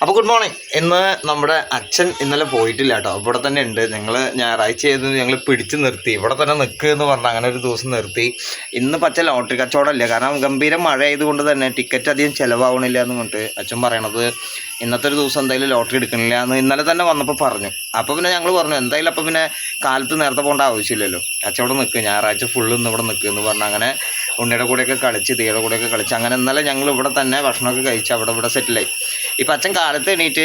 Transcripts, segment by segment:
അപ്പോൾ good morning ഇന്ന് നമ്മുടെ അച്ഛൻ ഇന്നലെ പോയിട്ടില്ല കേട്ടോ. ഇവിടെ തന്നെ ഉണ്ട്. ഞങ്ങൾ ഞായറാഴ്ച ചെയ്ത് ഞങ്ങൾ പിടിച്ചു നിർത്തി. ഇവിടെ തന്നെ നിൽക്കുക എന്ന് പറഞ്ഞ് അങ്ങനെ ഒരു ദിവസം നിർത്തി. ഇന്ന് പച്ച ലോട്ടറി കച്ചവടമല്ല? കാരണം ഗംഭീര മഴ ആയതുകൊണ്ട് തന്നെ ടിക്കറ്റ് അധികം ചിലവാകണില്ല എന്ന് പറഞ്ഞിട്ട് അച്ഛൻ പറയണത് ഇന്നത്തെ ഒരു ദിവസം എന്തായാലും ലോട്ടറി എടുക്കണില്ല എന്ന് ഇന്നലെ തന്നെ വന്നപ്പോൾ പറഞ്ഞു. അപ്പോൾ പിന്നെ ഞങ്ങൾ പറഞ്ഞു എന്തായാലും അപ്പോൾ പിന്നെ കാലത്ത് നേരത്തെ പോകേണ്ട ആവശ്യമില്ലല്ലോ. കച്ചവടം നിൽക്കുക ഞായറാഴ്ച ഫുള്ള് ഇന്ന് ഇവിടെ നിൽക്കുക എന്ന് പറഞ്ഞ് അങ്ങനെ ഉണ്ണിയുടെ കൂടെയൊക്കെ കളിച്ച് തീയുടെ കൂടെയൊക്കെ കളിച്ച്. അങ്ങനെ ഇന്നലെ ഞങ്ങൾ ഇവിടെ തന്നെ ഭക്ഷണമൊക്കെ കഴിച്ച് അവിടെ ഇവിടെ സെറ്റിലായി ഇപ്പം അച്ഛൻ കാലത്ത് എണീറ്റ്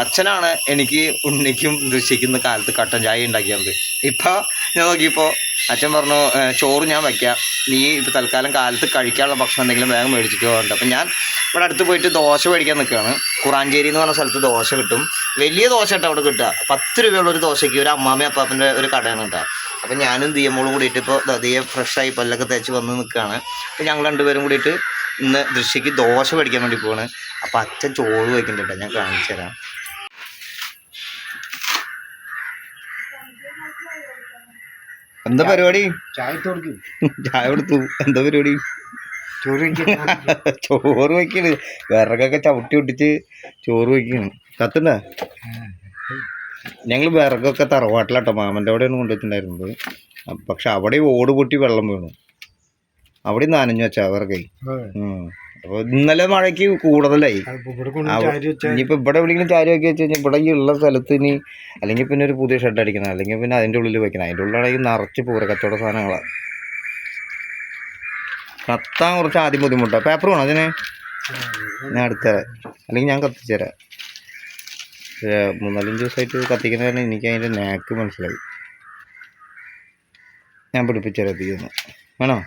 അച്ഛനാണ് എനിക്ക് ഉണ്ണിക്കും ദൃശ്യിക്കുന്ന കാലത്ത് കട്ടൻ ചായ ഉണ്ടാക്കിയത്. ഇപ്പോൾ ഞാൻ നോക്കിയപ്പോൾ അച്ഛൻ പറഞ്ഞു ചോറ് ഞാൻ വയ്ക്കാം നീ ഇപ്പം തൽക്കാലം കാലത്ത് കഴിക്കാനുള്ള ഭക്ഷണം എന്തെങ്കിലും വേഗം മേടിച്ചിട്ട് പോകാറുണ്ട് അപ്പം ഞാൻ ഇവിടെ അടുത്ത് പോയിട്ട് ദോശ മേടിക്കാൻ നിൽക്കുകയാണ്. കുറാഞ്ചേരി എന്ന് പറഞ്ഞ സ്ഥലത്ത് ദോശ കിട്ടും. വലിയ ദോശ കേട്ടോ അവിടെ കിട്ടുക. പത്ത് രൂപയുള്ള ഒരു ദോശയ്ക്ക് ഒരു അമ്മാമ അപ്പാപ്പന്റെ ഒരു കടയാണ് കേട്ടോ. അപ്പം ഞാനും ദിയമോളും കൂടിയിട്ട് ഇപ്പോൾ ദിയെ ഫ്രഷായി പല്ലൊക്കെ തേച്ച് വന്ന് നിൽക്കുകയാണ്. അപ്പം ഞങ്ങൾ രണ്ടുപേരും കൂടിയിട്ട് ഇന്ന് ദൃശ്യക്ക് ദോശ മേടിക്കാൻ വേണ്ടി പോവാണ്. അപ്പം അച്ഛൻ ചോറ് വയ്ക്കുന്നുണ്ട് ഞാൻ കാണിച്ചു തരാം. എന്താ പരിപാടി? ചായ ചായ കൊടുത്തു. എന്താ പരിപാടി? ചോറ് ചോറ് വയ്ക്കണ് വിറകൊക്കെ ചവിട്ടി ഒട്ടിച്ച് ചോറ് വയ്ക്കണ് കത്തുണ്ട ഞങ്ങൾ വിറകൊക്കെ തറവാട്ടിലാട്ടോ. മാമന്റെ അവിടെയാണ് കൊണ്ടുവച്ചിട്ടുണ്ടായിരുന്നത്. പക്ഷെ അവിടെ ഓട് പൊട്ടി വെള്ളം വീണു. അവിടെ നനഞ്ഞു വെച്ചാ വിറകെ. അപ്പോൾ ഇന്നലെ മഴയ്ക്ക് കൂടുതലായി. ഇനിയിപ്പോൾ ഇവിടെ എവിടെയെങ്കിലും ചാരി വെക്കി വെച്ച് കഴിഞ്ഞാൽ ഇവിടെ ഈ ഉള്ള സ്ഥലത്ത് ഇനി അല്ലെങ്കിൽ പിന്നെ ഒരു പുതിയ ഷെഡ് അടിക്കണം. അല്ലെങ്കിൽ പിന്നെ അതിന്റെ ഉള്ളിൽ വെക്കണം. അതിന്റെ ഉള്ളിലാണെങ്കിൽ നിറച്ച് പൂര കച്ചവട സാധനങ്ങളാണ് കത്താൻ കുറച്ച് ആദ്യം ബുദ്ധിമുട്ടാണ് പേപ്പർ വേണം അതിന്? ഞാൻ എടുത്തരാം അല്ലെങ്കിൽ ഞാൻ കത്തിച്ചേരാ മൂന്നാലഞ്ച് ദിവസമായിട്ട് കത്തിക്കുന്ന കാരണം എനിക്ക് അതിന്റെ നാക്ക് മനസ്സിലായി. ഞാൻ പിടിപ്പിച്ചു തരാം തീരുന്നു വേണോ?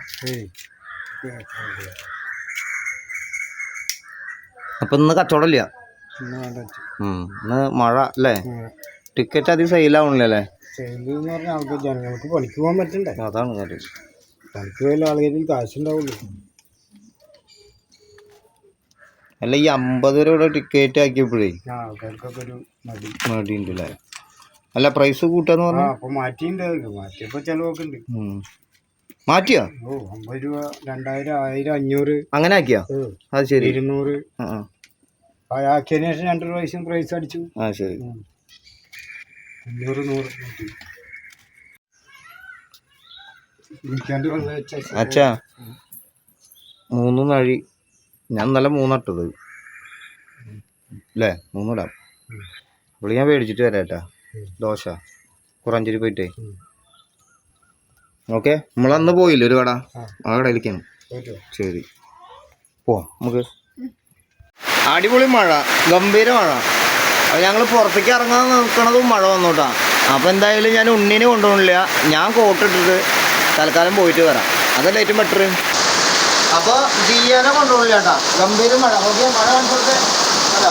അപ്പം ഇന്ന് കച്ചവടമില്ല. ഇന്ന് മഴ അല്ലേ? ടിക്കറ്റ് അധികം സെയിലാവണില്ല അല്ലേ? ജനങ്ങൾക്ക് പണിക്ക് പോകാൻ പറ്റണ്ടേ? അതാണ് കാര്യം. പണിക്ക് പോയാലും ആളുകളിൽ കാശുണ്ടാവുള്ളൂ. അല്ല ഈ അമ്പത് രൂപയുടെ ടിക്കറ്റ് ആക്കിയപ്പോഴേ ആൾക്കാർക്കൊക്കെ ഒരു മടി. മടിയുണ്ട് അല്ലേ അല്ല പ്രൈസ് കൂട്ടാന്ന് പറഞ്ഞു? അപ്പൊ മാറ്റിണ്ട് മാറ്റിയപ്പോ ചെലവൊക്കെ ഉണ്ട് മാറ്റിയോ? ഓ അമ്പത് രൂപ രണ്ടായിരം ആയിരം അഞ്ഞൂറ്. അങ്ങനെ ആക്കിയോ? അത് ശരി. ഇരുന്നൂറ്. ആ, ആക്കിയതിന് ശേഷം രണ്ട് പ്രാവശ്യം പ്രൈസ് അടിച്ചു. ആ ശരി. അഞ്ഞൂറ് നൂറ്. അച്ഛാ മൂന്ന് നഴി ഞാൻ നല്ല മൂന്നിട്ടത്. അല്ലേ മൂന്നിടാം. അപ്പോൾ ഞാൻ മേടിച്ചിട്ട് വരാം ഏട്ടാ ദോശ. കുറഞ്ചേരി പോയിട്ടേ. ഓക്കെ? നമ്മളന്ന് പോയില്ലേ ഒരു കട. ആ കടയിലേക്കാണ്. ശരി. പോവാം. നമുക്ക് അടിപൊളി മഴ ഗംഭീര മഴ. അപ്പോൾ ഞങ്ങൾ പുറത്തേക്ക് ഇറങ്ങാൻ നോക്കണതും മഴ വന്നോട്ടാ. അപ്പോൾ എന്തായാലും ഞാൻ ഉണ്ണിനെ കൊണ്ടുപോകണില്ല ഞാൻ കോട്ടിട്ടിട്ട് തൽക്കാലം പോയിട്ട് വരാം. അതല്ലേ ഏറ്റവും ബെറ്റർ അപ്പോൾ ദിയാനെ കൊണ്ടുപോകണില്ല കേട്ടാ ഗംഭീര മഴ. ഓക്കെ മഴ കാണിച്ചോട്ടെ അല്ല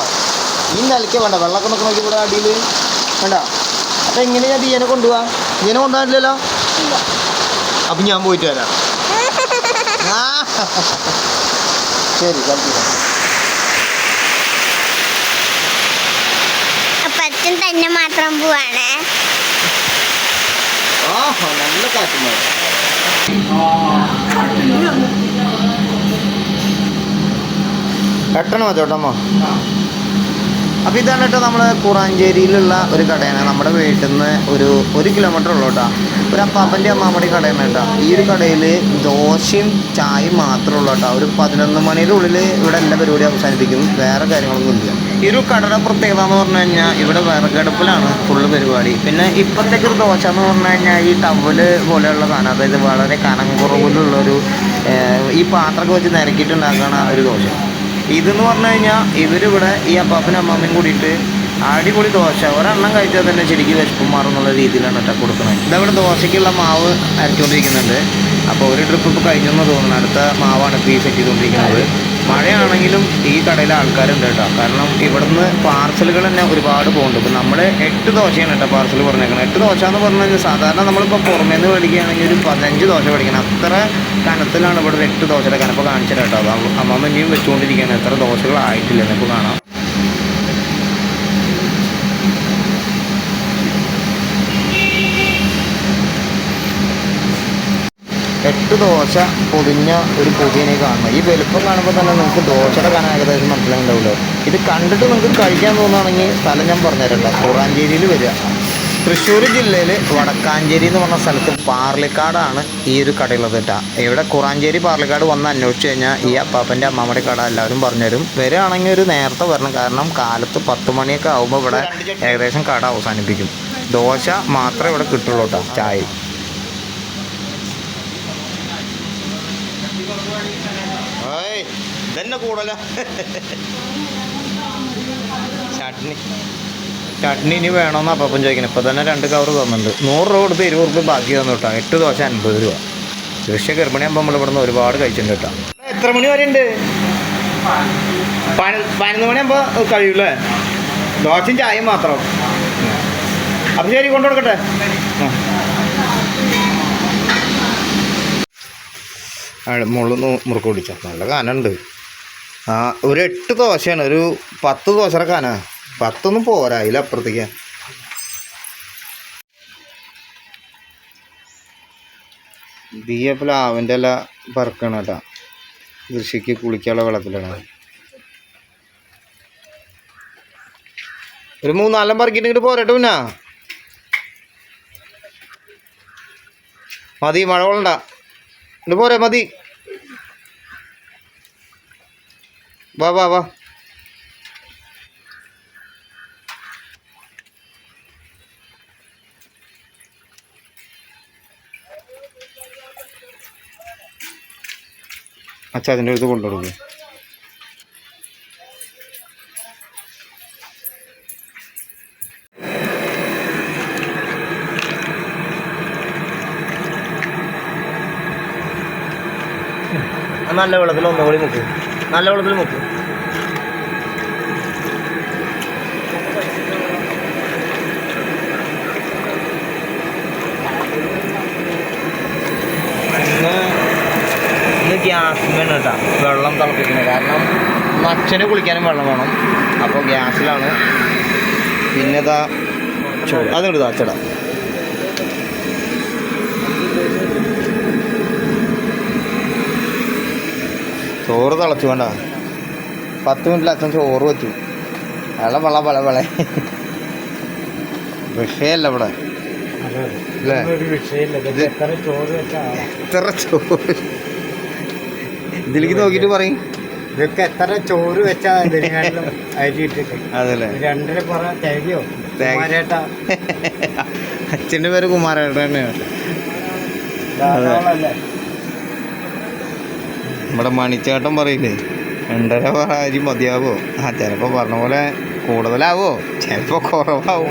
ഈ നിലയ്ക്ക് വേണ്ട വെള്ളമൊക്കെ നോക്കി നോക്കി ഇവിടെ അടിയിൽ. വേണ്ട അപ്പോൾ ഞാൻ ദിയനെ കൊണ്ടുപോവാ ദിയനെ കൊണ്ടുപോകാനില്ലല്ലോ അപ്പം ഞാൻ പോയിട്ട് വരാം. ശരി കൽപ്പിക്കാം അപ്പൊ അച്ഛൻ തന്നെ മാത്രം പോവാണ്. ആഹാ നല്ല കാറ്റും മഴ എട്ടണോ ചേട്ടമ്മ അപ്പോൾ ഇതാണ് കേട്ടോ നമ്മൾ കുറാഞ്ചേരിയിലുള്ള ഒരു കടയാണ്. നമ്മുടെ വീട്ടിൽ നിന്ന് ഒരു ഒരു കിലോമീറ്റർ ഉള്ളൂ കേട്ടോ. ഒരു അപ്പാപ്പന്റെ അമ്മാമ്മയുടെ കടയാണ് കേട്ടോ. ഈ ഒരു കടയിൽ ദോശയും ചായയും മാത്രമേ ഉള്ളൂ കേട്ടോ. ഒരു പതിനൊന്ന് മണിയുടെ ഉള്ളിൽ ഇവിടെ എല്ലാ പരിപാടി അവസാനിപ്പിക്കും വേറെ കാര്യങ്ങളൊന്നും ഇല്ല. ഈ ഒരു കടയുടെ പ്രത്യേകത എന്ന് പറഞ്ഞു കഴിഞ്ഞാൽ ഇവിടെ വിറകടുപ്പിലാണ് ഫുള്ള് പരിപാടി. പിന്നെ ഇപ്പോഴത്തേക്ക് ഒരു ദോശ എന്ന് പറഞ്ഞു കഴിഞ്ഞാൽ ഈ ടവൽ പോലെയുള്ള സാധനം അതായത് വളരെ കനം കുറവിലുള്ളൊരു ഒരു ഈ പാത്രമൊക്കെ വെച്ച് നിരക്കിയിട്ടുണ്ടാക്കുന്ന ഒരു ദോശ. ഇതെന്ന് പറഞ്ഞു കഴിഞ്ഞാൽ ഇവരിവിടെ ഈ അപ്പാപ്പനും അമ്മാമ്മയും കൂടിയിട്ട് അടിപൊളി ദോശ. ഒരെണ്ണം കഴിച്ചാൽ തന്നെ ശരിക്കും വിശപ്പ് മാറും എന്നുള്ള രീതിയിലാണ് കേട്ടോ കൊടുക്കുന്നത്. ഇതവിടെ ദോശയ്ക്കുള്ള മാവ് അരച്ചുകൊണ്ടിരിക്കുന്നുണ്ട് അപ്പോൾ ഒരു ട്രിപ്പ് ഇപ്പോൾ കഴിഞ്ഞെന്ന് തോന്നുന്നു. അടുത്ത മാവാണ് സെറ്റ് ചെയ്തുകൊണ്ടിരിക്കുന്നത് മഴയാണെങ്കിലും ഈ കടയിൽ ആൾക്കാരുണ്ട് കേട്ടോ. കാരണം ഇവിടുന്ന് പാർസലുകൾ തന്നെ ഒരുപാട് പോകുന്നുണ്ട്. ഇപ്പം നമ്മൾ എട്ട് ദോശയാണ് കേട്ടോ പാർസൽ പറഞ്ഞേക്കുന്നത് എട്ട് ദോശ എന്ന് പറഞ്ഞു കഴിഞ്ഞാൽ സാധാരണ നമ്മളിപ്പോൾ പുറമേ നിന്ന് മേടിക്കുകയാണെങ്കിൽ ഒരു പതിനഞ്ച് ദോശ മേടിക്കണം. അത്ര കനത്തിലാണ് ഇവിടെ എട്ട് ദോശയുടെ കനപ്പ് കാണിച്ചത് കേട്ടോ. അത് അമ്മ- അമ്മമ്മ വെച്ചുകൊണ്ടിരിക്കുകയാണ്. എത്ര ദോശകളായിട്ടില്ല എന്നിപ്പോൾ കാണാം. എട്ട് ദോശ പൊതിഞ്ഞ ഒരു പൊതിയനെ കാണുന്നത്. ഈ വലുപ്പം കാണുമ്പോൾ തന്നെ നിങ്ങൾക്ക് ദോശയുടെ കനം ഏകദേശം മനസ്സിലായിട്ടുണ്ടാവുമല്ലോ. ഇത് കണ്ടിട്ട് നിങ്ങൾക്ക് കഴിക്കാൻ തോന്നുകയാണെങ്കിൽ സ്ഥലം ഞാൻ പറഞ്ഞുതരണ്ട കുറാഞ്ചേരിയിൽ വരിക. തൃശ്ശൂർ ജില്ലയിൽ വടക്കാഞ്ചേരി എന്ന് പറഞ്ഞ സ്ഥലത്ത് പാർലിക്കാടാണ് ഈ ഒരു കടയുള്ളത് കേട്ടോ. ഇവിടെ കുറാഞ്ചേരി പാർലിക്കാട് വന്ന് അന്വേഷിച്ച് കഴിഞ്ഞാൽ ഈ അപ്പാപ്പന്റെ അമ്മാമ്മയുടെ കട എല്ലാവരും പറഞ്ഞുതരും. വരികയാണെങ്കിൽ ഒരു നേരത്തെ വരണം. കാരണം കാലത്ത് പത്ത് മണിയൊക്കെ ആകുമ്പോൾ ഇവിടെ ഏകദേശം കട അവസാനിപ്പിക്കും. ദോശ മാത്രമേ ഇവിടെ കിട്ടുള്ളൂ കേട്ടോ. ചായ ഇതന്നെ കൂടല. ചട്നി. ചട്നി ഇനി വേണമെന്ന് അപ്പം ചോദിക്കണം. ഇപ്പം തന്നെ രണ്ട് കവർ തന്നിട്ടുണ്ട്. നൂറ് രൂപ കൊടുത്ത് ഇരുപത് രൂപ ബാക്കി തന്നു കേട്ടോ. എട്ട് ദോശ അൻപത് രൂപ. ദൃശ്യ ഗർഭിണിയാകുമ്പോൾ നമ്മൾ ഇവിടുന്ന് ഒരുപാട് കഴിച്ചിട്ടുണ്ട് കേട്ടോ. എത്ര മണി വരെ ഉണ്ട്? പതിനൊന്ന് മണിയാകുമ്പോൾ കഴിയൂലേ ദോശയും ചായയും മാത്രം. അപ്പം ശരി കൊണ്ടു കൊടുക്കട്ടെ? മുള്ളു മുറുക്ക് പിടിച്ചോ. നല്ല കാനുണ്ട്. ആ ഒരു എട്ട് ദോശയാണ്. ഒരു പത്ത് ദോശ ഇറക്കാനാ പത്തൊന്നും പോരാ അതിലപ്പുറത്തേക്ക്. ദിയ പ്ലാവിന്റെ ഇല പറക്കണം കൃഷിക്ക് കുളിക്കാനുള്ള വെള്ളത്തിലാണ്. ഒരു മൂന്നാലം പറക്കിയിട്ട് ഇങ്ങോട്ട് പോരട്ടെ പിന്നെ. മതി മഴ കൊള്ളണ്ട. ഇങ്ങോട്ട് പോരെ മതി. വാ വാ വാ. അച്ഛാ അതിന്റെ അടുത്ത് കൊണ്ടുകൊടുക്കും നല്ല വെള്ളത്തിൽ ഒന്നുകൂടി മുക്ക്. നല്ല വെള്ളത്തിൽ മുക്ക്. ഇന്ന് ഗ്യാസ് കേട്ടോ. വെള്ളം തിളപ്പിക്കുന്നത്. കാരണം അച്ഛന് കുളിക്കാനും വെള്ളം വേണം. അപ്പോൾ ഗ്യാസിലാണ്. പിന്നെ ഇതാ ചോ അച്ചടാ ഇതാ അച്ചട ചോറ് തിളച്ചു വേണ്ട. പത്ത് മിനിറ്റിൽ അച്ഛൻ ചോറ് വെച്ചു. വെള്ളം വെള്ളം വെള്ളം വെള്ളം. വിഷയല്ല ഇവിടെ. എത്ര ചോറ് ഇതിലേക്ക് നോക്കിട്ട് പറയും. ഇതൊക്കെ എത്ര ചോറ് വെച്ചാ ഇതിനെക്കാട്ടിലും അരി ഇട്ടിട്ട്. അതല്ലേ. രണ്ടര പുറ തേങ്ങയോ? തേങ്ങ. കുമാരേട്ടാ. അച്ഛന്റെ പേര് കുമാരേട്ടൻ തന്നെയാണ്. നമ്മുടെ മണിച്ചേട്ടൻ പറയില്ലേ രണ്ടര പറഞ്ഞു മതിയാവോ? ആ ചിലപ്പോൾ പറഞ്ഞ പോലെ കൂടുതലാവോ? ചിലപ്പോൾ കുറവാവും.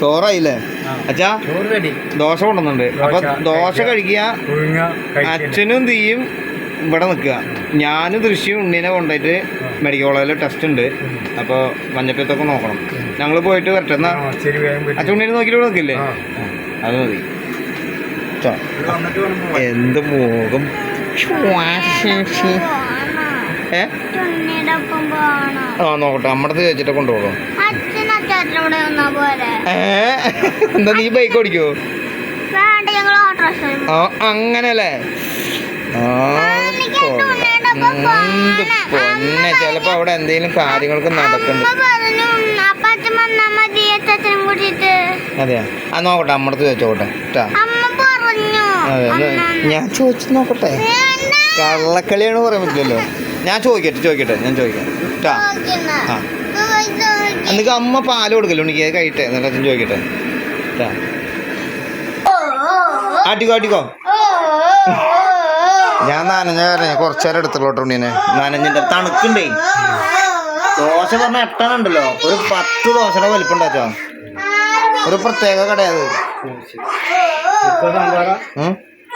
ചോറായില്ലേ? അച്ഛാ ദോശ കൊണ്ടുവന്നുണ്ട് അപ്പൊ ദോശ കഴിക്കുക. അച്ഛനും തീയും ഇവിടെ നിൽക്കുക. ഞാനും ദൃശ്യം ഉണ്ണീനെ കൊണ്ടുപോയിട്ട് മെഡിക്കൽ കോളേജിൽ ടെസ്റ്റ് ഉണ്ട്. അപ്പോൾ മഞ്ഞപ്പത്തൊക്കെ നോക്കണം. ഞങ്ങൾ പോയിട്ട് വരട്ടെ എന്നാ. അച്ഛൻ ഉണ്ണീനെ നോക്കിയിട്ട് ഇവിടെ നിൽക്കില്ലേ? അത് മതി. ട്ടോ. ഇത് വന്നിട്ട് വേണം പോവാൻ. എന്ത് മോകം? ഏ? ആ നോക്കട്ടെ. അമ്മടത്ത് ചോദിച്ചിട്ട് കൊണ്ടുപോകും. ഏ? എന്താ നീ ബൈക്ക് ഓടിക്കോ വേണ്ട ഞങ്ങൾ ഓട്ടോറിക്ഷ ആ അങ്ങനല്ലേ ആ, പൊന്നെ. ചിലപ്പോ അവിടെ എന്തെങ്കിലും കാര്യങ്ങൾക്ക് നടക്കുന്നുണ്ട്. അതെയാ. ആ നോക്കട്ടെ. അമ്മടത്ത് ചോദിച്ചോട്ടെ അതെ. ഞാൻ ചോദിച്ചു നോക്കട്ടെ? കള്ളക്കളിയാണ് പറയാൻ പറ്റില്ലല്ലോ. ഞാൻ ചോദിക്കട്ടെ ചോദിക്കട്ടെ ഞാൻ ചോദിക്കാം. ആ. എന്നിട്ട് അമ്മ പാൽ കൊടുക്കല്ലോ? എനിക്ക് കഴിട്ടെ. എന്നിട്ട് അച്ഛൻ ചോദിക്കട്ടെ. ട്ടാ. ആട്ടിക്കോ ആട്ടിക്കോ. ഞാൻ നനഞ്ഞ കാരണം കുറച്ചു നേരം എടുത്തോട്ടോ ഉണ്ണീനെ. നനഞ്ഞിന്റെ തണുക്കുണ്ടേ. ദോശ പറഞ്ഞ എട്ടണുണ്ടല്ലോ ഒരു പത്ത് ദോശയുടെ വലിപ്പം ഉണ്ടാച്ചോ ഒരു പ്രത്യേക കടയത്?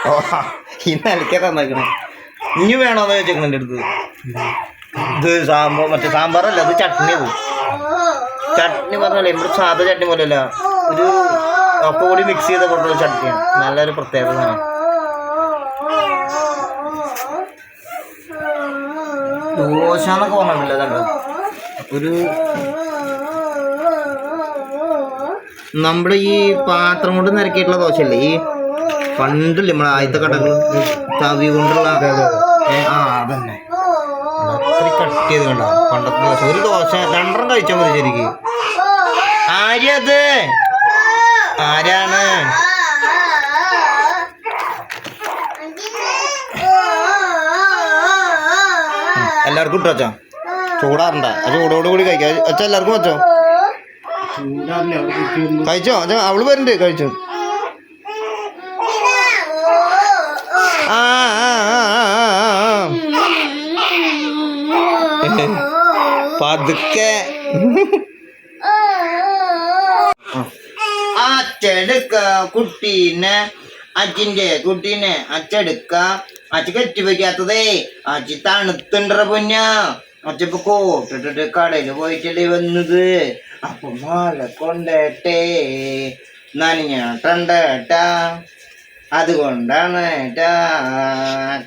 ഓ ഈ ഇനി വേണോന്ന് ചോദിച്ചേക്കണ എന്റെ അടുത്ത്. ഇത് സാമ്പാർ മറ്റേ സാമ്പാറല്ല അത് ചട്നി അത് ചട്നി പറഞ്ഞല്ലേ ഇവിടെ സാധാ ചട്നി പോലെയല്ല. ഒരു ഒക്കെ കൂടി മിക്സ് ചെയ്ത കൊണ്ടുള്ള ചട്നിയാണ് നല്ലൊരു പ്രത്യേകത ദോശ എന്നൊക്കെ പറഞ്ഞിട്ടില്ല ഒരു നമ്മുടെ ഈ പാത്രം കൊണ്ട് നിരക്കിയിട്ടുള്ള ദോശയല്ലേ? ഈ പണ്ടില്ലേ നമ്മളെ ആദ്യത്തെ കടകൾ തവി കൊണ്ടുള്ള ആ അതന്നെ. അത്രയും കട്ട് ചെയ്ത് കണ്ട? പണ്ടത്തെ ദോശ. ഒരു ദോശ രണ്ടെണ്ണം കഴിച്ചാൽ മതി ശരിക്കും. ആര്യത് ആരാണ്? എല്ലാവർക്കും ഇട്ടോ അച്ഛാ ചൂടാറണ്ട. ചൂടോട് കൂടി കഴിക്കാം. അച്ഛാ എല്ലാവർക്കും വെച്ചോ? കഴിച്ചോ. അവൾ വരുന്നുണ്ട്. കഴിച്ചു? ആ ആ, ആ. പതുക്കെ. അച്ചെടുക്ക കുട്ടീനെ. അച്ഛന്റെ കുട്ടീനെ അച്ചെടുക്ക. അച്ഛ കെട്ടിവെക്കാത്തതേ അച്ഛ തണുത്തുണ്ടറ പൊന്ന. അച്ഛപ്പൊ കോട്ടിട്ടിട്ട് കടയിൽ പോയിട്ടല്ലേ വന്നത്? അപ്പൊ മഴ കൊണ്ടേട്ടേ. നനഞ്ഞാട്ടണ്ടേട്ടാ അതുകൊണ്ടാണ് ഏട്ടാ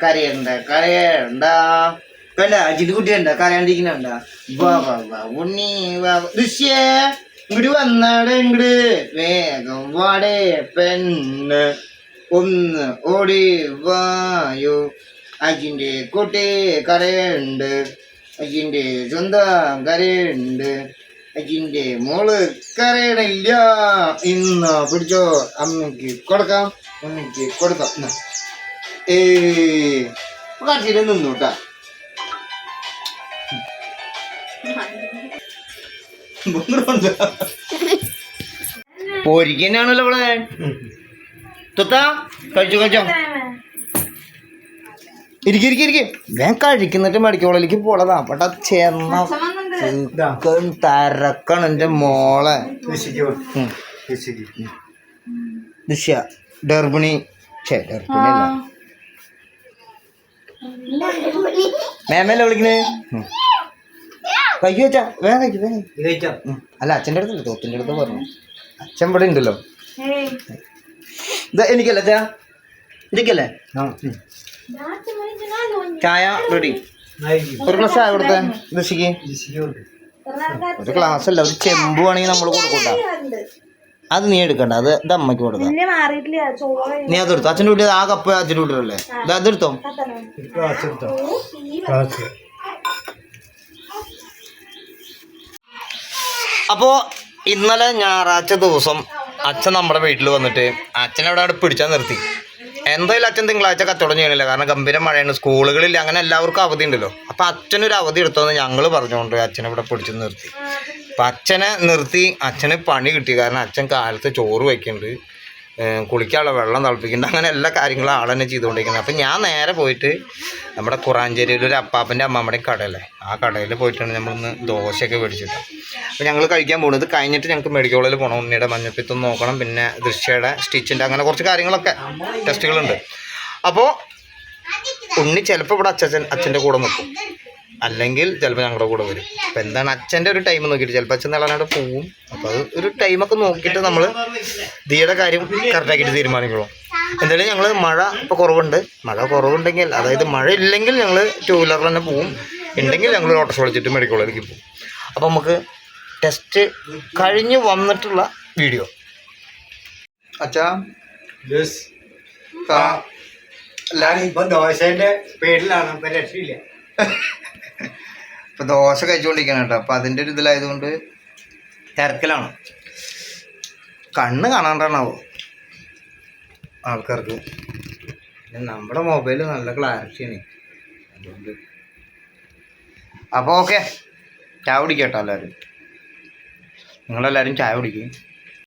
കരയണ്ട കരയണ്ട. കണ്ട അജിത് കുട്ടിയുണ്ട കരയാണ്ടിരിക്കണണ്ട ബാബാ ഉണ്ണി വാ. ദൃശ്യേ ഇങ്ങോട്ട് വന്നാടെ ഇങ്ങോട്ട് വേഗം വാടേ പെണ്ണ്. ഒന്ന് ഓടി വായോ. അജിന്റെ കുട്ടി കരയുണ്ട്. അജിന്റെ സ്വന്തം കരയുണ്ട് അജിന്റെ മോൾ കരയണില്ല. ഇന്ന് പിടിച്ചോ അമ്മയ്ക്ക് കൊടുക്കാം അമ്മയ്ക്ക് കൊടുക്കാം. ഏ കാട്ടിട്ട് നിന്നു കേട്ടാ പോരിക്കാനാണല്ലോ അവളെ തൊത്താ കഴിച്ചു കഴിച്ചോ. ഇരിക്കും ഇരിക്കും ഇരിക്കും. ഞാൻ കഴിക്കുന്നിട്ട് മെഡിക്കോളിലേക്ക് പോളതാ പട്ടാ ചേർന്ന തരക്കണം എന്റെ മോളെ. ദൃശ്യ ഡർബിണി. ഛേ ഡർബിണി അല്ല. മേമല്ലേ വിളിക്കണേ. കഴിക്കു വെച്ചാ. വേഗം. അല്ല അച്ഛന്റെ അടുത്തല്ല തോത്തിന്റെ അടുത്ത് പറഞ്ഞു. അച്ഛൻ ഇവിടെ ഉണ്ടല്ലോ. എനിക്കല്ലേ എനിക്കല്ല അച്ഛാ എനിക്കല്ലേ? ആ. ചായ റെഡി. ഒരു ഗ്ലാസ് ചായ കൊടുത്തേ കൊടുക്ക്. ഒരു ഗ്ലാസ് അല്ല ഒരു ചെമ്പ് വേണമെങ്കിൽ നമ്മൾ കൊടുക്കണ്ട അത് നീ എടുക്കണ്ട അത് ഇത് അമ്മയ്ക്ക് കൊടുക്കാം. നീ അതെടുത്തു. അച്ഛന്റെ വീട്ടിൽ ആ കപ്പ് അച്ഛന്റെ വീട്ടിലല്ലേ ഇത് അതെടുത്തോ? അപ്പോൾ ഇന്നലെ ഞായറാഴ്ച ദിവസം അച്ഛൻ നമ്മുടെ വീട്ടിൽ വന്നിട്ട് അച്ഛൻ അവിടെ അവിടെ പിടിച്ചാൽ നിർത്തി. എന്തായാലും അച്ഛൻ തിങ്കളാഴ്ച കച്ചവടം ചെയ്യണില്ല. കാരണം ഗംഭീര മഴയാണ്. സ്കൂളുകളില്ല അങ്ങനെ എല്ലാവർക്കും അവധി ഉണ്ടല്ലോ. അപ്പോൾ അച്ഛനൊരു അവധി എടുത്തോന്ന് ഞങ്ങൾ പറഞ്ഞുകൊണ്ട് അച്ഛനെ ഇവിടെ പിടിച്ച് നിർത്തി. അപ്പം അച്ഛനെ നിർത്തി. അച്ഛന് പണി കിട്ടി. കാരണം അച്ഛൻ കാലത്ത് ചോറ് വയ്ക്കുന്നുണ്ട് കുളിക്കാനുള്ള വെള്ളം തിളപ്പിക്കുന്നുണ്ട്. അങ്ങനെ എല്ലാ കാര്യങ്ങളും ആൾ തന്നെ ചെയ്തുകൊണ്ടിരിക്കുന്നത് അപ്പം ഞാൻ നേരെ പോയിട്ട് നമ്മുടെ കുറാഞ്ചേരിയിൽ ഒരു അപ്പാപ്പന്റെ അമ്മമ്മയുടെയും കടയല്ലേ? ആ കടയിൽ പോയിട്ടാണ് നമ്മളിന്ന് ദോശയൊക്കെ മേടിച്ചത് അപ്പോൾ ഞങ്ങൾ കഴിക്കാൻ പോകുന്നത് കഴിഞ്ഞിട്ട് ഞങ്ങൾക്ക് മെഡിക്കൽ കോളേജിൽ പോകണം ഉണ്ണിയുടെ മഞ്ഞപ്പിത്തം നോക്കണം. പിന്നെ ദൃശ്യയുടെ സ്റ്റിച്ചിന്റെ അങ്ങനെ കുറച്ച് കാര്യങ്ങളൊക്കെ ടെസ്റ്റുകളുണ്ട്. അപ്പോൾ ഉണ്ണി ചിലപ്പോൾ ഇവിടെ അച്ഛൻ അച്ഛന്റെ കൂടെ നിൽക്കും അല്ലെങ്കിൽ ചിലപ്പോൾ ഞങ്ങളുടെ കൂടെ വരും. അപ്പോൾ എന്താണ് അച്ഛന്റെ ഒരു ടൈം നോക്കിയിട്ട് ചിലപ്പോൾ അച്ഛൻ നല്ലതായിട്ട് പോവും. അപ്പോൾ അത് ഒരു ടൈമൊക്കെ നോക്കിയിട്ട് നമ്മൾ ദിയുടെ കാര്യം കറക്റ്റാക്കിയിട്ട് തീരുമാനിക്കുള്ളൂ. എന്തായാലും ഞങ്ങൾ മഴ ഇപ്പോൾ കുറവുണ്ട്. മഴ കുറവുണ്ടെങ്കിൽ അതായത് മഴ ഇല്ലെങ്കിൽ ഞങ്ങൾ ടൂ വീലറിൽ തന്നെ പോവും. ഉണ്ടെങ്കിൽ ഞങ്ങൾ ഓട്ടോ വിളിച്ചിട്ട് മെഡിക്കൽ കോളേജിലേക്ക് പോകും അപ്പോൾ നമുക്ക് ടെസ്റ്റ് കഴിഞ്ഞ് വന്നിട്ടുള്ള വീഡിയോ അച്ഛാ. ഇപ്പൊ പേരിലാണ് ഇപ്പൊ രക്ഷയില്ല. ഇപ്പൊ ദോശ കഴിച്ചുകൊണ്ടിരിക്കണം കേട്ടോ. അപ്പൊ അതിന്റെ ഒരു ഇതിലായതുകൊണ്ട് തിരക്കിലാണ്. കണ്ണ് കാണാണ്ടാണാവോ? ആൾക്കാർക്ക്. നമ്മുടെ മൊബൈൽ നല്ല ക്ലാരിറ്റിയാണ് അതുകൊണ്ട്. അപ്പോൾ ഓക്കെ ചായ കുടിക്കട്ടോ എല്ലാവരും. നിങ്ങളെല്ലാവരും ചായ കുടിക്കും.